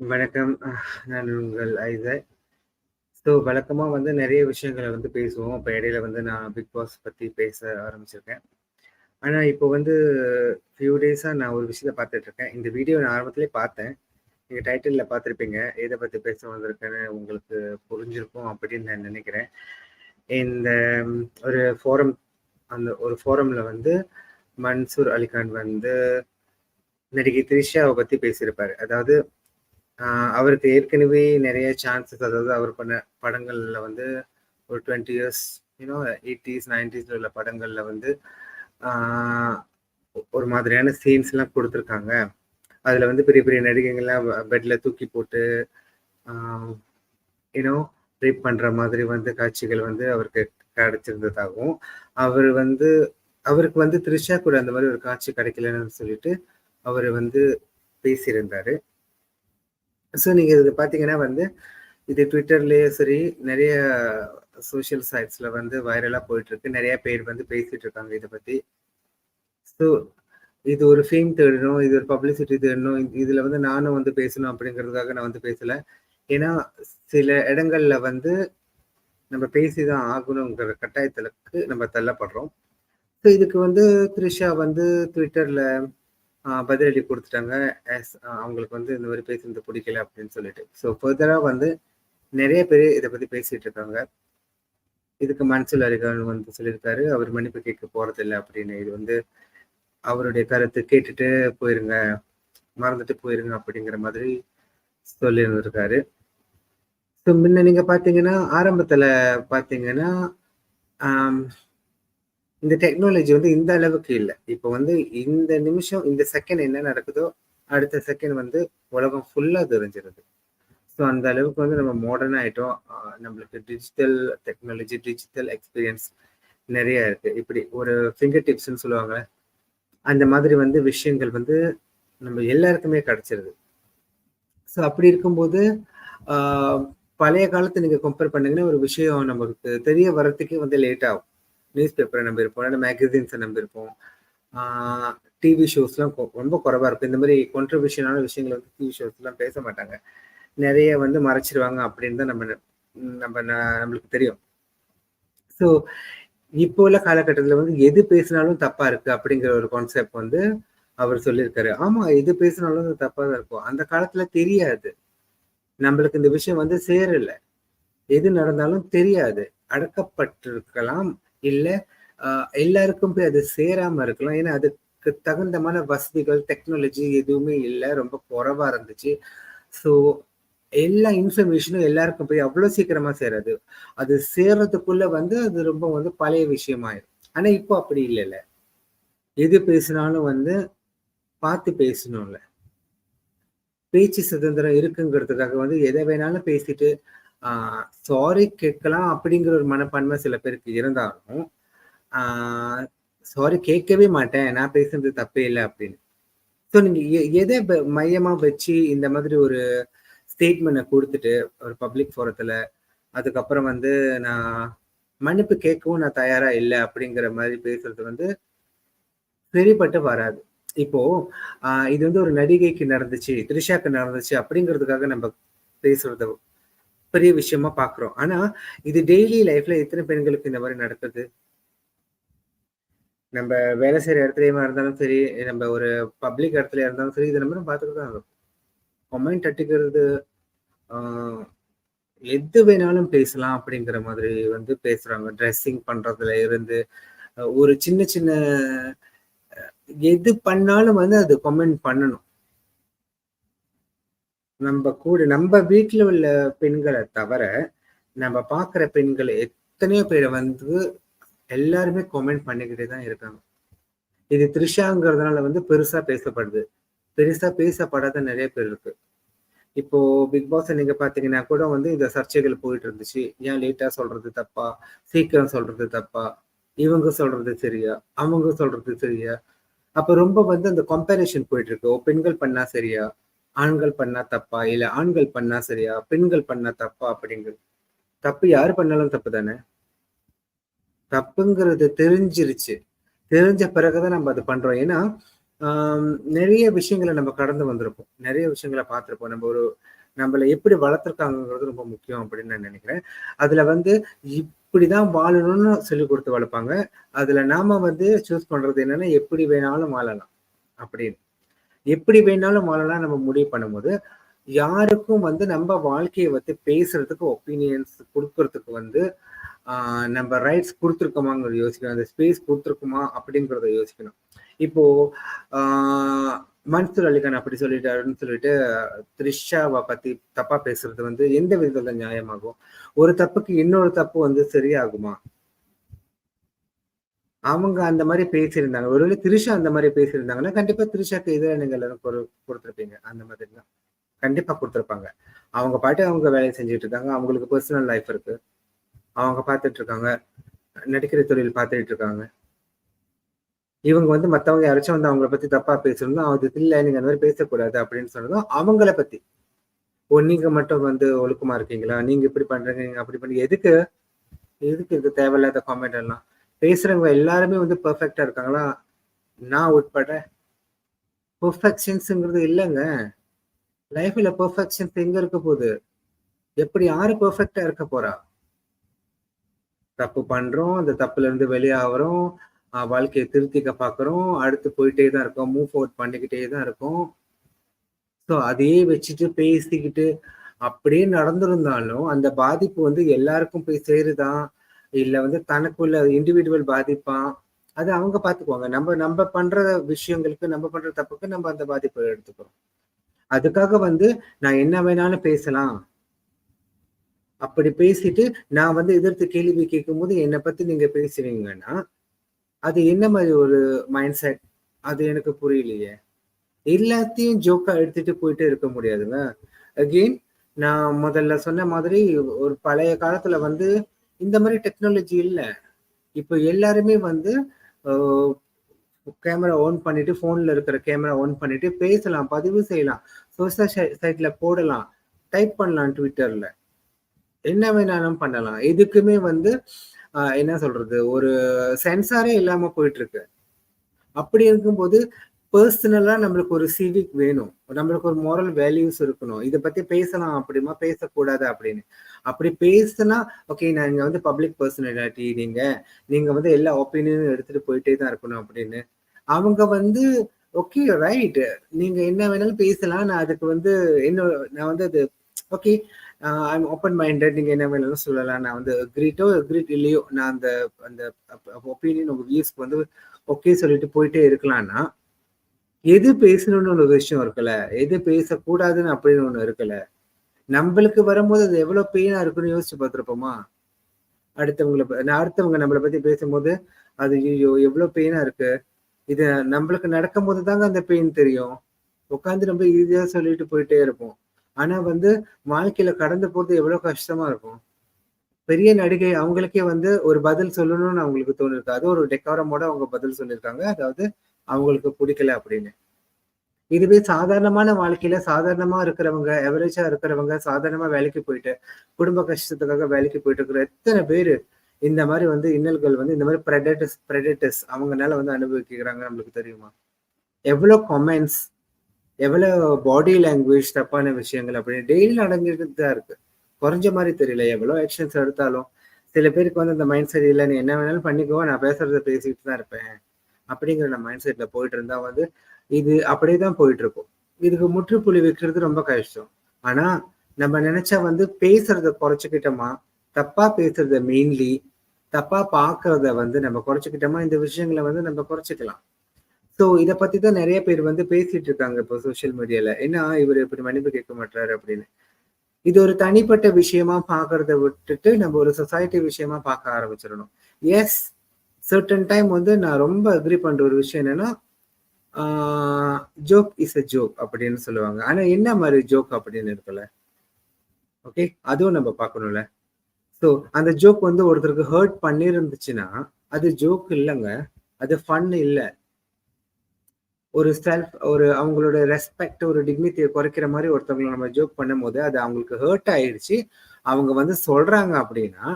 வணக்கம். நான் உங்கள் ஐசக். ஸோ வழக்கமாக வந்து நிறைய விஷயங்கள வந்து பேசுவோம். இப்போ இடையில வந்து நான் பிக் பாஸ் பற்றி பேச ஆரம்பிச்சிருக்கேன். ஆனால் இப்போ வந்து ஃபியூ டேஸாக நான் ஒரு விஷயத்த பார்த்துட்ருக்கேன் இந்த வீடியோ நான் ஆரம்பத்திலே பார்த்தேன். நீங்கள் டைட்டிலில் பார்த்துருப்பீங்க. எதை பற்றி பேச வந்திருக்கேன்னு உங்களுக்கு புரிஞ்சிருக்கும் அப்படின்னு நான் நினைக்கிறேன். இந்த ஒரு ஃபோரம் அந்த ஒரு ஃபோரமில் வந்து மன்சூர் அலிகான் வந்து நடிகை த்ரிஷாவை பற்றி பேசியிருப்பார் அதாவது அவருக்கு ஏற்கனவே நிறைய சான்சஸ் அதாவது அவர் பண்ண படங்கள்ல வந்து ஒரு 20 இயர்ஸ் யூனோ எயிட்டிஸ் நைன்டிஸில் உள்ள படங்கள்ல வந்து ஒரு மாதிரியான சீன்ஸ்லாம் கொடுத்துருக்காங்க அதுல வந்து பெரிய பெரிய நடிகைகள்லாம் பெட்டில் பெட்ல தூக்கி போட்டு யூனோ ரேப் பண்ற மாதிரி வந்து காட்சிகள் வந்து அவருக்கு கிடைச்சிருந்ததாகவும், அவர் வந்து அவருக்கு வந்து த்ரிஷா கூட அந்த மாதிரி ஒரு காட்சி கிடைக்கலன்னு சொல்லிட்டு அவர் வந்து பேசியிருந்தாரு. ஸோ நீங்கள் இது பார்த்தீங்கன்னா வந்து, இது ட்விட்டர்லேயும் சரி, நிறைய சோஷியல் சைட்ஸில் வந்து வைரலாக போயிட்டுருக்கு. நிறையா பேர் வந்து பேசிகிட்டு இருக்காங்க இதை பற்றி ஸோ இது ஒரு ஃபேம் தேடணும், இது ஒரு பப்ளிசிட்டி தேடணும், இதில் வந்து நானும் வந்து பேசணும் அப்படிங்கிறதுக்காக நான் வந்து பேசலை ஏன்னா, சில இடங்களில் வந்து நம்ம பேசி தான் ஆகணுங்கிற கட்டாயத்திலுக்கு நம்ம தள்ளப்படுறோம். ஸோ இதுக்கு வந்து த்ரிஷா வந்து ட்விட்டரில் பதிலடி கொடுத்துட்டாங்க ஆஸ் அவங்களுக்கு வந்து இந்த மாதிரி பேசுறது பிடிக்கல அப்படின்னு சொல்லிட்டு. ஸோ ஃபர்தராக வந்து நிறைய பேர் இதை பற்றி பேசிட்டு இருக்காங்க. இதுக்கு மன்சூல் அலிகான் வந்து சொல்லியிருக்காரு, அவர் மன்னிப்பு கேட்க போகிறதில்ல அப்படின்னு. இது வந்து அவருடைய கருத்து கேட்டுட்டு போயிருங்க. மறந்துட்டு போயிருங்க அப்படிங்கிற மாதிரி சொல்லியிருந்திருக்காரு. ஸோ முன்ன நீங்க பார்த்தீங்கன்னா, ஆரம்பத்துல பார்த்தீங்கன்னா, இந்த டெக்னாலஜி வந்து இந்த அளவுக்கு இல்லை இப்போ வந்து இந்த நிமிஷம், இந்த செகண்ட் என்ன நடக்குதோ, அடுத்த செகண்ட் வந்து உலகம் ஃபுல்லாக தெரிஞ்சிருது. ஸோ அந்த அளவுக்கு வந்து நம்ம மாடர்ன் ஆகிட்டோம் நம்மளுக்கு டிஜிட்டல் டெக்னாலஜி, டிஜிட்டல் எக்ஸ்பீரியன்ஸ் நிறைய இருக்கு. இப்படி ஒரு ஃபிங்கர் டிப்ஸ்ன்னு சொல்லுவாங்க அந்த மாதிரி வந்து விஷயங்கள் வந்து நம்ம எல்லாருக்குமே கிடைச்சிருது. ஸோ அப்படி இருக்கும்போது, பழைய காலத்தை நீங்கள் கம்பேர் பண்ணீங்கன்னா, ஒரு விஷயம் நமக்கு தெரிய வர்றதுக்கே வந்து லேட் ஆகும். நியூஸ் பேப்பரை நம்பியிருப்போம். இல்லன்னா மேகசின்ஸை நம்பியிருப்போம். டிவி ஷோஸ்லாம் கொ ரொம்ப குறைவா இருக்கும். இந்த மாதிரி கான்ட்ரிபியூஷனான விஷயங்களை வந்து டிவி ஷோஸ்லாம் பேச மாட்டாங்க. நிறைய வந்து மறைச்சிருவாங்க அப்படின்னு தான் நம்ம ந நம்ம நம்மளுக்கு தெரியும். ஸோ இப்போ உள்ள காலகட்டத்தில் வந்து எது பேசினாலும் தப்பா இருக்கு அப்படிங்கிற ஒரு கான்செப்ட் வந்து அவர் சொல்லியிருக்காரு. ஆமா, எது பேசினாலும் தப்பாக தான் இருக்கும். அந்த காலத்தில் தெரியாது. நம்மளுக்கு இந்த விஷயம் வந்து சேரலை எது நடந்தாலும் தெரியாது. அடக்கப்பட்டிருக்கலாம். இல்ல எல்லாருக்கும் போய் அது சேராம இருக்கலாம். ஏன்னா, அதுக்கு தகுந்தமான வசதிகள், டெக்னாலஜி எதுவுமே இல்லை ரொம்ப குறைவா இருந்துச்சு. ஸோ எல்லா இன்ஃபர்மேஷனும் எல்லாருக்கும் போய் அவ்வளோ சீக்கிரமா சேராது. அது சேர்றதுக்குள்ள வந்து அது ரொம்ப வந்து பழைய விஷயமாயிடும் ஆனா இப்போ அப்படி இல்லைல்ல எது பேசினாலும் வந்து பார்த்து பேசணும்ல. பேச்சு சுதந்திரம் இருக்குங்கிறதுக்காக வந்து எதை வேணாலும் பேசிட்டு, சாரி கேட்கலாம் அப்படிங்கிற ஒரு மனப்பான்மை சில பேருக்கு இருந்தாலும், சாரி கேட்கவே மாட்டேன். நான் பேசுறது தப்பே இல்ல அப்படின்னு. ஸோ நீங்க எ மையமாக மையமா வச்சு இந்த மாதிரி ஒரு ஸ்டேட்மெண்ட்டை குடுத்துட்டு, ஒரு பப்ளிக் ஃபோரத்தில் அதுக்கப்புறம் வந்து நான் மன்னிப்பு கேட்கவும் நான் தயாரா இல்ல அப்படிங்கிற மாதிரி பேசுறது வந்து சரிப்பட்டு வராது. இப்போ இது வந்து ஒரு நடிகைக்கு நடந்துச்சு, த்ரிஷாக்கு நடந்துச்சு அப்படிங்கிறதுக்காக நம்ம பேசுறத பெரிய விஷயமா பாக்குறோம் ஆனா, இது டெய்லி லைஃப்ல எத்தனை பெண்களுக்கு இந்த மாதிரி நடக்குது? நம்ம வேலை செய்யற இடத்துலயுமா இருந்தாலும் சரி, நம்ம ஒரு பப்ளிக் இடத்துலயா இருந்தாலும் சரி, இதை நம்ம பார்த்துட்டு தான் இருக்கும் கமெண்ட் அட்டிக்கிறது எது வேணாலும் பேசலாம் அப்படிங்கிற மாதிரி வந்து பேசுறாங்க. ட்ரெஸ்ஸிங் பண்றதுல இருந்து, ஒரு சின்ன சின்ன எது பண்ணாலும் வந்து அது கமெண்ட் பண்ணணும். நம்ம கூட நம்ம வீட்டில் உள்ள பெண்களை தவிர நம்ம பார்க்குற பெண்கள் எத்தனையோ பேரை வந்து எல்லாருமே கமெண்ட் பண்ணிக்கிட்டே தான் இருக்காங்க. இது த்ரிஷாங்கிறதுனால வந்து பெருசா பேசப்படுது. பெருசா பேசப்படாத நிறைய பேர் இருக்கு. இப்போ பிக் பாஸ் நீங்க பார்த்தீங்கன்னா கூட வந்து இந்த சர்ச்சைகள் போயிட்டு இருந்துச்சு. ஏன் லேட்டா சொல்றது தப்பா? சீக்கிரம் சொல்றது தப்பா? இவங்க சொல்றது சரியா? அவங்க சொல்றது சரியா? அப்ப ரொம்ப வந்து அந்த கம்பேரிஷன் போயிட்டு இருக்கு. ஓ! பெண்கள் பண்ணா சரியா? ஆண்கள் பண்ணா தப்பா? இல்ல ஆண்கள் பண்ணா சரியா? பெண்கள் பண்ணா தப்பா? அப்படிங்கிறது. தப்பு யாரு பண்ணாலும் தப்பு தானே! தப்புங்கிறது தெரிஞ்சிருச்சு. தெரிஞ்ச பிறகு தான் நம்ம அது பண்றோம். ஏன்னா, நிறைய விஷயங்கள நம்ம கடந்து வந்திருப்போம். நிறைய விஷயங்கள பார்த்துருப்போம் நம்ம ஒரு நம்மளை எப்படி வளர்த்துருக்காங்கங்கிறது ரொம்ப முக்கியம் அப்படின்னு நான் நினைக்கிறேன். அதுல வந்து இப்படிதான் வாழணும்னு சொல்லிக் கொடுத்து வளர்ப்பாங்க. அதுல நாம வந்து சூஸ் பண்றது என்னன்னா, எப்படி வேணாலும் வாழலாம் அப்படின்னு. எப்படி வேணாலும் வாழலாம் நம்ம முடிவு பண்ணும்போது, யாருக்கும் வந்து நம்ம வாழ்க்கையை பத்தி பேசுறதுக்கு ஒப்பீனியன்ஸ் கொடுக்கறதுக்கு வந்து நம்ம ரைட்ஸ் குடுத்துருக்கோமாங்கிறத யோசிக்கணும். அந்த ஸ்பேஸ் கொடுத்துருக்குமா அப்படிங்கிறத யோசிக்கணும். இப்போ மன்சூர் அலிகான் அப்படி சொல்லிட்டாருன்னு சொல்லிட்டு த்ரிஷாவை பத்தி தப்பா பேசுறது வந்து எந்த விதத்துல நியாயமாகும்? ஒரு தப்புக்கு இன்னொரு தப்பு வந்து சரியாகுமா? அவங்க அந்த மாதிரி பேசியிருந்தாங்க. ஒருவேளை திரிஷா அந்த மாதிரி பேசியிருந்தாங்கன்னா, கண்டிப்பா திரிஷாக்கு எதிராக நீங்க எல்லாரும் கொடுத்துருப்பீங்க அந்த மாதிரி தான். கண்டிப்பா கொடுத்துருப்பாங்க அவங்க பாட்டு அவங்க வேலையை செஞ்சுட்டு இருக்காங்க. அவங்களுக்கு பர்சனல் லைஃப் இருக்கு. அவங்க பார்த்துட்டு இருக்காங்க. நடிக்கிற தொழில் பார்த்துட்டு இருக்காங்க. இவங்க வந்து மற்றவங்க யாராச்சும் வந்து அவங்கள பத்தி தப்பா பேசணும்னா, அது இல்லை நீங்க அந்த மாதிரி பேசக்கூடாது அப்படின்னு சொன்னதும் அவங்கள பத்தி. ஓ! நீங்க மட்டும் வந்து ஒழுக்கமா இருக்கீங்களா? நீங்க இப்படி பண்றீங்க, நீங்க அப்படி பண்ணி எதுக்கு? எதுக்கு இது தேவையில்லாத காமெண்ட் எல்லாம்? பேசுறவங்க எல்லாருமே வந்து பெர்ஃபெக்ட்டா இருக்காங்களா? நான் உட்பட. பெர்ஃபெக்ஷன்ஸ்ங்கிறது இல்லைங்க லைஃப்ல பெர்ஃபெக்ஷன்ஸ் எங்க இருக்க போகுது எப்படி யாரு பெர்ஃபெக்ட்டா இருக்க போறா? தப்பு பண்றோம். அந்த தப்புல இருந்து வெளியாகிறோம் வாழ்க்கையை வாழ்க்கைய திருத்திக்க பார்க்குறோம். அடுத்து போயிட்டே தான் இருக்கோம். மூவ் அவுட் பண்ணிக்கிட்டே தான் இருக்கோம். ஸோ அதையே வச்சுட்டு பேசிக்கிட்டு அப்படியே நடந்திருந்தாலும், அந்த பாதிப்பு வந்து எல்லாருக்கும் போய் சேருதான் இல்லை வந்து தனக்குள்ள இண்டிவிஜுவல் பாதிப்பான் அது அவங்க பார்த்துக்குவாங்க. நம்ம நம்ம பண்ற விஷயங்களுக்கு, நம்ம பண்ற தப்புக்கு நம்ம அந்த பாதிப்பை எடுத்துக்கிறோம். அதுக்காக வந்து நான் என்ன வேணாலும் பேசலாம். அப்படி பேசிட்டு நான் வந்து எதிர்த்து கேள்வி கேட்கும்போது என்னை பத்தி நீங்க பேசுவீங்கன்னா, அது என்ன மாதிரி ஒரு மைண்ட் செட்? அது எனக்கு புரியலையே. எல்லாத்தையும் ஜோக்கா எடுத்துட்டு போயிட்டு இருக்க முடியாதுங்க. அகெயின் நான் முதல்ல சொன்ன மாதிரி ஒரு பழைய காலத்துல வந்து இந்த மாதிரி டெக்னாலஜி இல்ல. இப்போ எல்லாருமே வந்து கேமரா ஆன் பண்ணிட்டு, ஃபோன்ல இருக்கிற கேமரா ஆன் பண்ணிட்டு பேசலாம், பதிவு செய்யலாம். சோசியல் சை சைட்ல போடலாம். டைப் பண்ணலாம் ட்விட்டர்ல என்ன வேணாலும் பண்ணலாம். எதுக்குமே வந்து என்ன சொல்றது? ஒரு சென்சாரே இல்லாம போயிட்டு இருக்கு. அப்படி இருக்கும்போது பர்சனலா நம்மளுக்கு ஒரு சிவிக் வேணும். நம்மளுக்கு ஒரு மோரல் வேல்யூஸ் இருக்கணும். இதை பத்தி பேசலாம் அப்படிமா, பேசக்கூடாது அப்படின்னு. அப்படி பேசுனா, ஓகே நான் வந்து பப்ளிக் பர்சனாலிட்டி நீங்க. நீங்க வந்து எல்லா ஒப்பீனியனும் எடுத்துட்டு போயிட்டே தான் இருக்கணும் அப்படின்னு. அவங்க வந்து ஓகே ரைட். நீங்க என்ன வேணாலும் பேசலாம். நான் அதுக்கு வந்து என்ன நான் வந்து அது ஓகே ஐம் ஓப்பன் மைண்டட். நீங்க என்ன வேணாலும் சொல்லலாம். நான் வந்து அக்ரிட்டோ அக்ரிட் இல்லையோ, நான் அந்த அந்த ஒப்பீனியன் உங்க வியூஸ்க்கு வந்து ஓகே சொல்லிட்டு போயிட்டே இருக்கலாம்னா, எது பேசணும்னு ஒரு விஷயம் இருக்குல்ல. எது பேசக்கூடாதுன்னு அப்படின்னு ஒண்ணு இருக்குல்ல. நம்மளுக்கு வரும்போது அது எவ்வளவு பெயினா இருக்குன்னு யோசிச்சு பார்த்துருப்போமா அடுத்தவங்கள அடுத்தவங்க நம்மள பத்தி பேசும்போது, அது ஐயோ எவ்வளவு பெயினா இருக்கு. இது நம்மளுக்கு நடக்கும்போது தாங்க அந்த பெயின் தெரியும். உட்காந்து ரொம்ப ஈஸியா சொல்லிட்டு போயிட்டே இருப்போம். ஆனா வந்து வாழ்க்கையில கடந்து போறது எவ்வளவு கஷ்டமா இருக்கும். பெரிய நடிகை அவங்களுக்கே வந்து ஒரு பதில் சொல்லணும்னு அவங்களுக்கு தோணிருக்கு. அது ஒரு டெக்காரமோட அவங்க பதில் சொல்லியிருக்காங்க. அதாவது அவங்களுக்கு பிடிக்கல அப்படின்னு. இதுவே சாதாரணமான வாழ்க்கையில சாதாரணமா இருக்கிறவங்க, எவரேஜா இருக்கிறவங்க, சாதாரணமா வேலைக்கு போயிட்டு, குடும்ப கஷ்டத்துக்காக வேலைக்கு போயிட்டு இருக்கிற எத்தனை பேரு இந்த மாதிரி வந்து இன்னல்கள் வந்து இந்த மாதிரி பிரெடேட்டர்ஸ் பிரெடேட்டர்ஸ் அவங்கனால வந்து அனுபவிக்கிறாங்க நம்மளுக்கு தெரியுமா? எவ்வளோ கமெண்ட்ஸ், எவ்வளோ பாடி லாங்குவேஜ் தப்பான விஷயங்கள் அப்படின்னு டெய்லி நடந்துட்டு தான் இருக்கு. குறைஞ்ச மாதிரி தெரியல. எவ்வளோ ஆக்ஷன்ஸ் எடுத்தாலும், சில பேருக்கு வந்து அந்த மைண்ட் செட் இல்லை நீ என்ன வேணாலும் பண்ணிக்கோ. நான் பேசுறத பேசிட்டு தான் இருப்பேன். அப்படிங்கிற நான் மைண்ட் செட்ல போயிட்டு இருந்தா வந்து, இது அப்படியே தான் போயிட்டு இருக்கும். இதுக்கு முற்றுப்புள்ளி வைக்கிறது ரொம்ப கஷ்டம். ஆனா, நம்ம நினைச்சா வந்து பேசுறத குறைச்சுக்கிட்டோமா, தப்பா பேசுறத மெயின்லி, தப்பா பாக்குறத வந்து நம்ம குறைச்சுக்கிட்டோமா, இந்த விஷயங்கள வந்து நம்ம குறைச்சிக்கலாம் ஸோ இதை பத்தி தான் நிறைய பேர் வந்து பேசிட்டு இருக்காங்க இப்போ சோசியல் மீடியால. என்ன இவர் இப்படி மன்னிப்பு கேட்க மாட்டாரு அப்படின்னு. இது ஒரு தனிப்பட்ட விஷயமா பாக்குறத விட்டுட்டு, நம்ம ஒரு சொசைட்டி விஷயமா பார்க்க ஆரம்பிச்சிடணும் எஸ் சர்டன் டைம் வந்து நான் ரொம்ப அக்ரி பண்ற ஒரு விஷயம் என்னன்னா, ஜோக் இஸ் அ ஜோக் அப்படின்னு சொல்லுவாங்க. ஆனா என்ன மாதிரி ஜோக் அப்படின்னு இருக்குல்ல. ஓகே. அதுவும் நம்ம பார்க்கணும்ல. ஸோ அந்த ஜோக் வந்து ஒருத்தருக்கு ஹர்ட் பண்ணிருந்துச்சுன்னா அது ஜோக் இல்லங்க. அது ஃபன் இல்ல. ஒரு செல்ஃப் ஒரு அவங்களோட ரெஸ்பெக்ட், ஒரு டிக்னிட்டியை குறைக்கிற மாதிரி ஒருத்தவங்கள நம்ம ஜோக் பண்ணும் போது அது அவங்களுக்கு ஹர்ட் ஆயிடுச்சு. அவங்க வந்து சொல்றாங்க அப்படின்னா,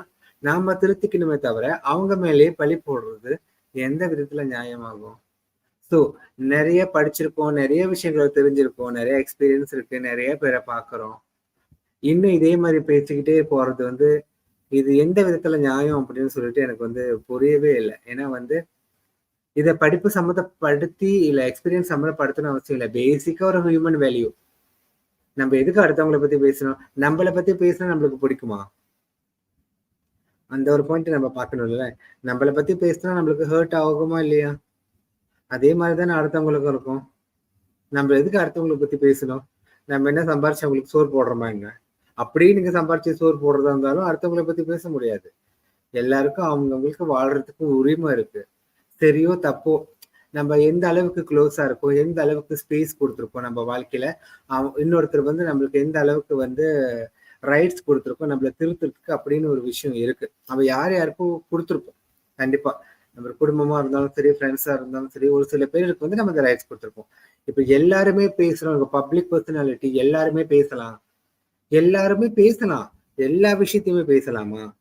நாம திருத்திக்கணுமே தவிர, அவங்க மேலேயே பழி போடுறது எந்த விதத்துல நியாயமாகும்? ஸோ நிறைய படிச்சிருக்கோம் நிறைய விஷயங்களை தெரிஞ்சிருக்கோம் நிறைய எக்ஸ்பீரியன்ஸ் இருக்கு நிறைய பேரை பார்க்குறோம். இன்னும் இதே மாதிரி பேசிக்கிட்டே போறது வந்து இது எந்த விதத்துல நியாயம் அப்படின்னு சொல்லிட்டு எனக்கு வந்து புரியவே இல்லை. ஏன்னா வந்து இதை படிப்பு சம்மந்தப்படுத்தி இல்லை எக்ஸ்பீரியன்ஸ் சம்மந்தப்படுத்தணும் அவசியம் இல்லை. பேசிக்காக ஒரு ஹியூமன் வேல்யூ நம்ம எதுக்கு அடுத்தவங்களை பத்தி பேசணும்? நம்மளை பத்தி பேசினா நம்மளுக்கு பிடிக்குமா? அந்த ஒரு பாயிண்ட் நம்ம பார்க்கணும்ல நம்மளை பத்தி பேசினா நம்மளுக்கு ஹர்ட் ஆகுமா இல்லையா? அதே மாதிரி தானே அடுத்தவங்களுக்கும் இருக்கும். நம்ம எதுக்கு அடுத்தவங்களை பத்தி பேசணும்? நம்ம என்ன சம்பாரிச்சு அவங்களுக்கு சோறு போடுறோமா என்ன? அப்படியே நீங்க சம்பாரிச்சு சோறு போடுறதா இருந்தாலும் அடுத்தவங்களை பத்தி பேச முடியாது. எல்லாருக்கும் அவங்கவுங்களுக்கு வாழ்றதுக்கு உரிமை இருக்கு. சரியோ தப்போ நம்ம எந்த அளவுக்கு க்ளோஸா இருக்கோம் எந்த அளவுக்கு ஸ்பேஸ் கொடுத்துருக்கோம் நம்ம வாழ்க்கையில இன்னொருத்தர் வந்து நம்மளுக்கு எந்த அளவுக்கு வந்து ரைட்ஸ் கொடுத்துருக்கோம் நம்மள திருத்துறதுக்கு அப்படின்னு ஒரு விஷயம் இருக்கு. நம்ம யார் யாருக்கும் கொடுத்துருப்போம். கண்டிப்பா. நம்ம குடும்பமா இருந்தாலும் சரி ஃப்ரெண்ட்ஸா இருந்தாலும் சரி ஒரு சில பேருக்கு வந்து நம்ம இந்த ரைட்ஸ் கொடுத்துருப்போம். இப்ப எல்லாருமே பேசுறோம் பப்ளிக் பர்சனாலிட்டி எல்லாருமே பேசலாம். எல்லாருமே பேசலாம். எல்லா விஷயத்தையுமே பேசலாமா?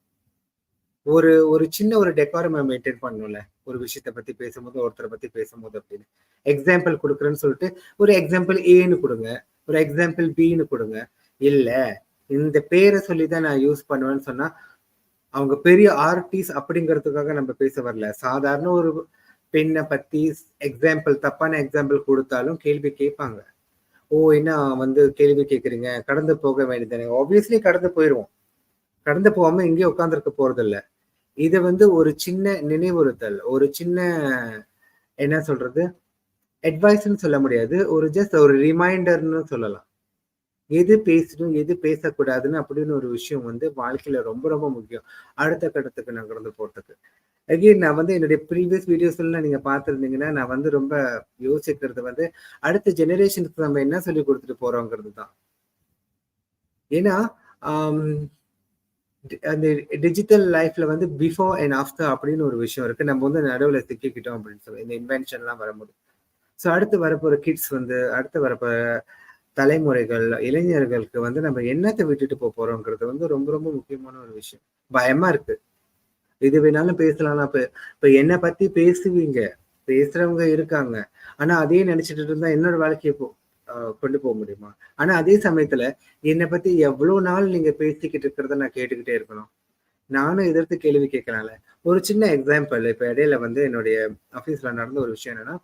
ஒரு ஒரு சின்ன ஒரு டெக்காரம் மெயின்டைன் பண்ணணும்ல. ஒரு விஷயத்த பத்தி பேசும்போது ஒருத்தரை பத்தி பேசும்போது அப்படின்னு. எக்ஸாம்பிள் கொடுக்குறேன்னு சொல்லிட்டு ஒரு எக்ஸாம்பிள் ஏன்னு கொடுங்க. ஒரு எக்ஸாம்பிள் பின்னு கொடுங்க. இல்ல இந்த பேரை சொல்லிதான் நான் யூஸ் பண்ணுவேன்னு சொன்னா அவங்க பெரிய ஆர்டிஸ்ட் அப்படிங்கிறதுக்காக நம்ம பேச வரல. சாதாரண ஒரு பெண்ணை பத்தி எக்ஸாம்பிள் தப்பான எக்ஸாம்பிள் கொடுத்தாலும் கேள்வி கேட்பாங்க. ஓ என்ன வந்து கேள்வி கேட்குறீங்க? கடந்து போக வேண்டியதானே ஆப்வியஸ்லி கடந்து போயிடுவோம் கடந்து போகாம இங்கே உட்காந்துருக்க போறதில்ல. இது வந்து ஒரு சின்ன நினைவுறுத்தல் ஒரு சின்ன என்ன சொல்றது அட்வைஸ்ன்னு சொல்ல முடியாது. ஒரு ஜஸ்ட் ஒரு ரிமைண்டர்னு சொல்லலாம். எது பேசணும் எது பேசக்கூடாதுன்னு அப்படின்னு ஒரு விஷயம் வந்து வாழ்க்கையில ரொம்ப ரொம்ப முக்கியம். அடுத்த கட்டத்துக்கு நகர்ந்து போறதுக்கு. அகெயின் நான் வந்து என்னுடைய ப்ரீவியஸ் வீடியோஸ்லாம் நீங்க பார்த்துருந்தீங்கன்னா நான் வந்து ரொம்ப யோசிக்கிறது வந்து அடுத்த ஜெனரேஷனுக்கு நம்ம என்ன சொல்லி கொடுத்துட்டு போறோங்கிறது தான். ஏன்னா அந்த டிஜிட்டல் லைஃப்ல வந்து பிஃபோர் அண்ட் ஆஃப்டர் அப்படின்னு ஒரு விஷயம் இருக்கு. நம்ம வந்து நடுவில் சிக்கிக்கிட்டோம் அப்படின்னு சொல்லி இந்த இன்வென்ஷன்லாம் வரும்போது. ஸோ அடுத்து வரப்போற கிட்ஸ் வந்து அடுத்து வரப்போற தலைமுறைகள் இளைஞர்களுக்கு வந்து நம்ம என்னத்தை விட்டுட்டு போக போறோங்கிறது வந்து ரொம்ப ரொம்ப முக்கியமான ஒரு விஷயம். பயமா இருக்கு. எது வேணாலும் பேசலாம். இப்ப இப்ப என்னை பத்தி பேசுவீங்க. பேசுறவங்க இருக்காங்க. ஆனா அதே நினைச்சிட்டு இருந்தா என்னோட வாழ்க்கையை போ கொண்டு போக முடியுமா? ஆனா அதே சமயத்துல என்னை பத்தி எவ்வளவு நாள் நீங்க பேசிக்கிட்டு இருக்கிறத நான் கேட்டுக்கிட்டே இருக்கணும். நானும் எதிர்த்து கேள்வி கேட்கலாம்ல. ஒரு சின்ன எக்ஸாம்பிள் இப்ப இடையில வந்து என்னுடைய ஆபீஸ்ல நடந்த ஒரு விஷயம் என்னன்னா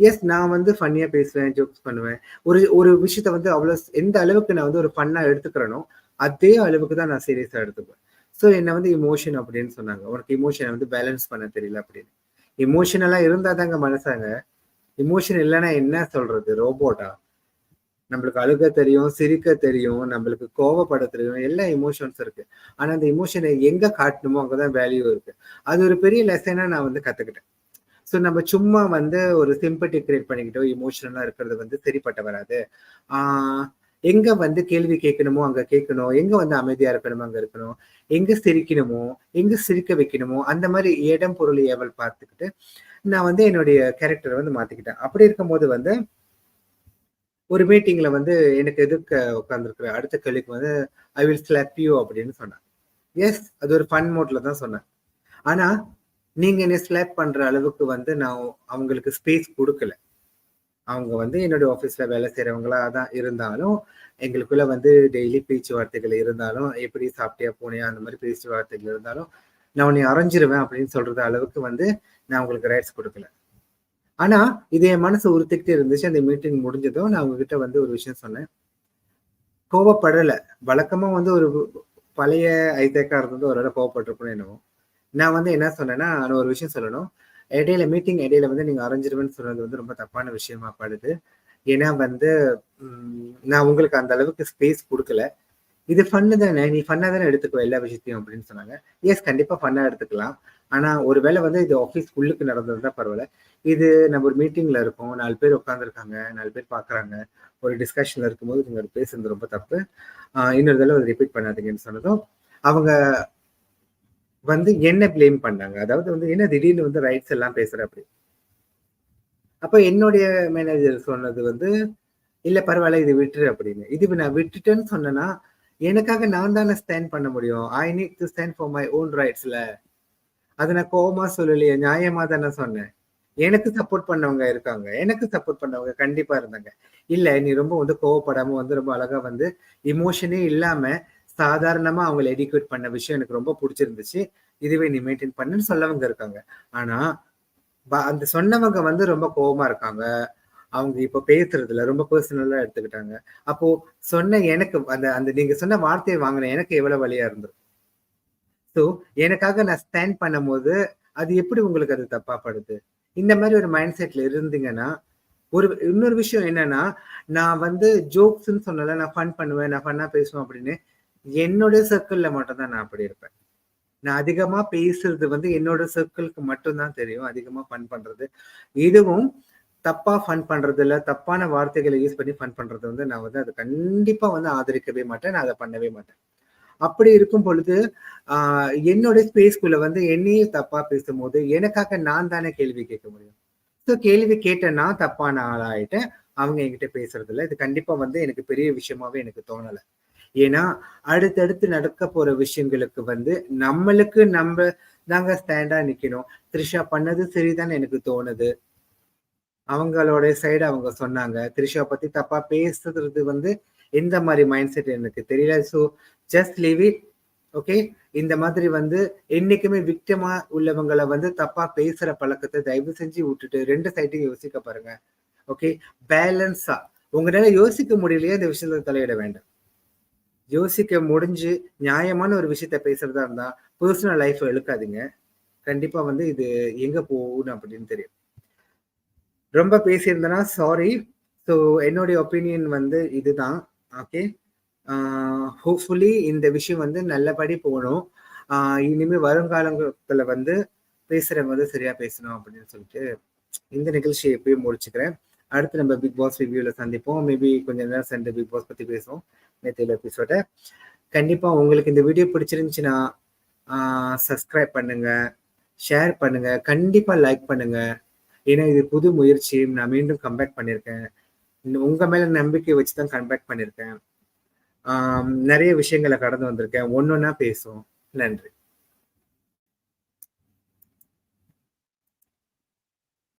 எஸ் நான் வந்து ஃபன்னியா பேசுவேன் ஜோக்ஸ் பண்ணுவேன். ஒரு ஒரு விஷயத்த வந்து அவ்வளவு எந்த அளவுக்கு நான் வந்து ஒரு ஃபன்னா எடுத்துக்கிறேனோ அதே அளவுக்கு தான் நான் சீரியஸா எடுத்துப்பேன். ஸோ என்னை வந்து இமோஷன் அப்படின்னு சொன்னாங்க. உனக்கு இமோஷனை வந்து பேலன்ஸ் பண்ண தெரியல அப்படின்னு. இமோஷனெல்லாம் இருந்தா தாங்க மனசாங்க. இமோஷன் இல்லைன்னா என்ன சொல்றது? ரோபோட்டா நம்மளுக்கு அழுக தெரியும் சிரிக்க தெரியும் நம்மளுக்கு கோவப்பட தெரியும். எல்லா இமோஷன்ஸ் இருக்கு. ஆனா அந்த இமோஷனை எங்க காட்டணுமோ அங்கதான் வேல்யூ இருக்கு. அது ஒரு பெரிய லெசனா நான் வந்து கத்துக்கிட்டேன். ஸோ நம்ம சும்மா வந்து ஒரு சிம்பட்டி கிரியேட் பண்ணிக்கிட்டோ இமோஷனலாக இருக்கிறது வந்து சரிப்பட்ட வராது. எங்கே எங்க வந்து கேள்வி கேட்கணுமோ அங்க கேட்கணும். எங்க வந்து அமைதியா இருக்கணுமோ அங்க இருக்கணும். எங்க சிரிக்கணுமோ எங்க சிரிக்க வைக்கணுமோ அந்த மாதிரி இடம் பொருள் ஏவல் பார்த்துக்கிட்டு நான் வந்து என்னுடைய கேரக்டரை வந்து மாத்திக்கிட்டேன். அப்படி இருக்கும்போது வந்து ஒரு மீட்டிங்ல வந்து எனக்கு எதிர்க்க உட்காந்துருக்குற அடுத்த கேள்விக்கு வந்து ஐ வில் ஸ்லாப் யூ அப்படின்னு சொன்னேன். எஸ் அது ஒரு ஃபன் மோட்ல தான் சொன்னேன். ஆனா நீங்க என்ன ஸ்லாப் பண்ற அளவுக்கு வந்து நான் அவங்களுக்கு ஸ்பேஸ் கொடுக்கல. அவங்க வந்து என்னுடைய ஆஃபீஸ்ல வேலை செய்யறவங்களா தான் இருந்தாலும் எங்களுக்குள்ள வந்து டெய்லி பேச்சுவார்த்தைகள் இருந்தாலும் எப்படி சாப்பிட்டியா போனியா அந்த மாதிரி பேச்சுவார்த்தைகள் இருந்தாலும் நான் உன்னை அரைஞ்சிருவேன் அப்படின்னு சொல்றது அளவுக்கு வந்து நான் உங்களுக்கு ரைட்ஸ் கொடுக்கல. ஆனா இது என் மனசு உறுத்திக்கிட்டே இருந்துச்சு. அந்த மீட்டிங் முடிஞ்சதும் நான் உங்ககிட்ட வந்து ஒரு விஷயம் சொன்னேன். கோவப்படலை. வழக்கமா வந்து ஒரு பழைய ஐதேக்கா இருந்தது ஒரு கோவப்பட்டிருக்கணும் என்னவோ. நான் வந்து என்ன சொன்னேன்னா நான் ஒரு விஷயம் சொல்லணும். இடையில மீட்டிங் இடையில வந்து நீங்க அரைஞ்சிருவேன்னு சொன்னது வந்து ரொம்ப தப்பான விஷயமா படுது. ஏன்னா வந்து நான் உங்களுக்கு அந்த அளவுக்கு ஸ்பேஸ் கொடுக்கல. இது ஃபன்னு தானே நீ ஃபன்னா தானே எடுத்துக்கோ எல்லா விஷயத்தையும் அப்படின்னு சொன்னாங்க. எஸ் கண்டிப்பா ஃபன்னா எடுத்துக்கலாம். ஆனா ஒருவேளை வந்து இது ஆஃபீஸ் உள்ளுக்கு நடந்ததுதான் பரவாயில்ல. இது நம்ம ஒரு மீட்டிங்ல இருக்கோம் நாலு பேர் உட்காந்துருக்காங்க நாலு பேர் பாக்குறாங்க ஒரு டிஸ்கஷன்ல இருக்கும்போது நீங்க பேசுறது ரொம்ப தப்பு. இன்னொரு தடவை ரிப்பீட் பண்ணாதீங்கன்னு சொன்னதும் அவங்க வந்து என்ன பிளேம் பண்ணாங்க. அதாவது வந்து என்ன திடீர்னு வந்து ரைட்ஸ் எல்லாம் பேசுற அப்படி. அப்ப என்னுடைய மேனேஜர் சொன்னது வந்து இல்ல பரவாயில்ல இது விட்டுரு அப்படின்னு. இது நான் விட்டுட்டேன்னு சொன்னேன்னா எனக்காக நான் தானே ஸ்டாண்ட் பண்ண முடியும். I need to stand for my own ரைட்ஸ்ல அதை நான் கோபமா சொல்லலையே நியாயமா தானே சொன்னேன். எனக்கு சப்போர்ட் பண்ணவங்க இருக்காங்க. எனக்கு சப்போர்ட் பண்ணவங்க கண்டிப்பா இருந்தாங்க. இல்ல நீ ரொம்ப வந்து கோவப்படாம வந்து ரொம்ப அழகா வந்து இமோஷனே இல்லாம சாதாரணமா அவங்களை எடிக்யூட் பண்ண விஷயம் எனக்கு ரொம்ப பிடிச்சிருந்துச்சு. இதுவே நீ மெயின்டைன் பண்ணுன்னு சொல்லவங்க இருக்காங்க. ஆனா அந்த சொன்னவங்க வந்து ரொம்ப கோபமா இருக்காங்க. அவங்க இப்ப பேசுறதுல ரொம்ப பர்சனலா எடுத்துக்கிட்டாங்க. அப்போ சொன்ன எனக்கு அந்த அந்த நீங்க சொன்ன வார்த்தையை வாங்கின எனக்கு எவ்வளவு வழியா இருந்திருக்கும் ஸோ எனக்காக நான் ஸ்டாண்ட் பண்ணும் போது அது எப்படி உங்களுக்கு அது தப்பா படுது? இந்த மாதிரி ஒரு மைண்ட் செட்ல இருந்தீங்கன்னா ஒரு இன்னொரு விஷயம் என்னன்னா நான் வந்து ஜோக்ஸ்ன்னு சொன்னல நான் ஃபன் பண்ணுவேன் நான் ஃபன்னா பேசுவேன் அப்படின்னு என்னுடைய சர்க்கிள்ல மட்டும் தான் நான் அப்படி இருப்பேன். நான் அதிகமா பேசுறது வந்து என்னோட சர்க்கிளுக்கு மட்டும்தான் தெரியும். அதிகமா ஃபன் பண்றது. இதுவும் தப்பா ஃபன் பண்றது இல்ல தப்பான வார்த்தைகளை யூஸ் பண்ணி ஃபன் பண்றது வந்து நான் வந்து அதை கண்டிப்பா வந்து ஆதரிக்கவே மாட்டேன். நான் அதை பண்ணவே மாட்டேன். அப்படி இருக்கும் பொழுது ஆஹ் என்னோட ஸ்பேஸ்குள்ள வந்து என்னையும் தப்பா பேசும்போது எனக்காக நான் தானே கேள்வி கேட்க முடியும். ஸோ கேள்வி கேட்டேன்னா தப்பான ஆளாயிட்டேன். அவங்க என்கிட்ட பேசுறது இல்லை. இது கண்டிப்பா வந்து எனக்கு பெரிய விஷயமாவே எனக்கு தோணலை. ஏன்னா அடுத்தடுத்து நடக்க போற விஷயங்களுக்கு வந்து நம்மளுக்கு நம்ம தாங்க ஸ்டாண்டா நிக்கணும். த்ரிஷா பண்ணது சரிதான் எனக்கு தோணுது. அவங்களோட சைடு அவங்க சொன்னாங்க. த்ரிஷா பத்தி தப்பா பேசுறது வந்து எந்த மாதிரி மைண்ட் செட் எனக்கு தெரியல. So just leave it okay இந்த மாதிரி வந்து என்னைக்குமே விக்டமா உள்ளவங்களை வந்து தப்பா பேசுற பழக்கத்தை தயவு செஞ்சு விட்டுட்டு ரெண்டு சைட்டையும் யோசிக்க பாருங்க ஓகே பேலன்ஸா உங்களால யோசிக்க முடியலையே இந்த விஷயத்துல தலையிட வேண்டாம். யோசிக்க முடிஞ்சு நியாயமான ஒரு விஷயத்த பேசுறதா இருந்தா பர்சனல் லைஃப் எழுக்காதீங்க கண்டிப்பா வந்து இது எங்க போகணும் அப்படின்னு தெரியும். ரொம்ப பேசியிருந்தேன்னா சாரி ஸோ என்னுடைய ஒப்பீனியன் வந்து இதுதான். ஓகே ஹோப்ஃபுல்லி இந்த விஷயம் வந்து நல்லபடி போகணும். இனிமே வருங்காலத்துல வந்து பேசுறவங்க வந்து சரியா பேசணும் அப்படின்னு சொல்லிட்டு இந்த நிகழ்ச்சியை எப்பயும் முடிச்சுக்கிறேன். அடுத்து நம்ம பிக் பாஸ் ரிவ்யூவில் சந்திப்போம். மேபி கொஞ்சம் நேரம் சென்று பிக் பாஸ் பற்றி பேசுவோம். நேற்று எபிசோட கண்டிப்பாக உங்களுக்கு இந்த வீடியோ பிடிச்சிருந்துச்சுன்னா சப்ஸ்கிரைப் பண்ணுங்கள் ஷேர் பண்ணுங்கள் கண்டிப்பாக லைக் பண்ணுங்கள் ஏன்னா இது புது முயற்சி நான் மீண்டும் கம்பேக் பண்ணியிருக்கேன் உங்கள் மேலே நம்பிக்கை வச்சு தான் கம்பேக் பண்ணியிருக்கேன் நிறைய விஷயங்களை கடந்து வந்திருக்கேன். ஒன்று ஒன்றா பேசுவோம். நன்றி.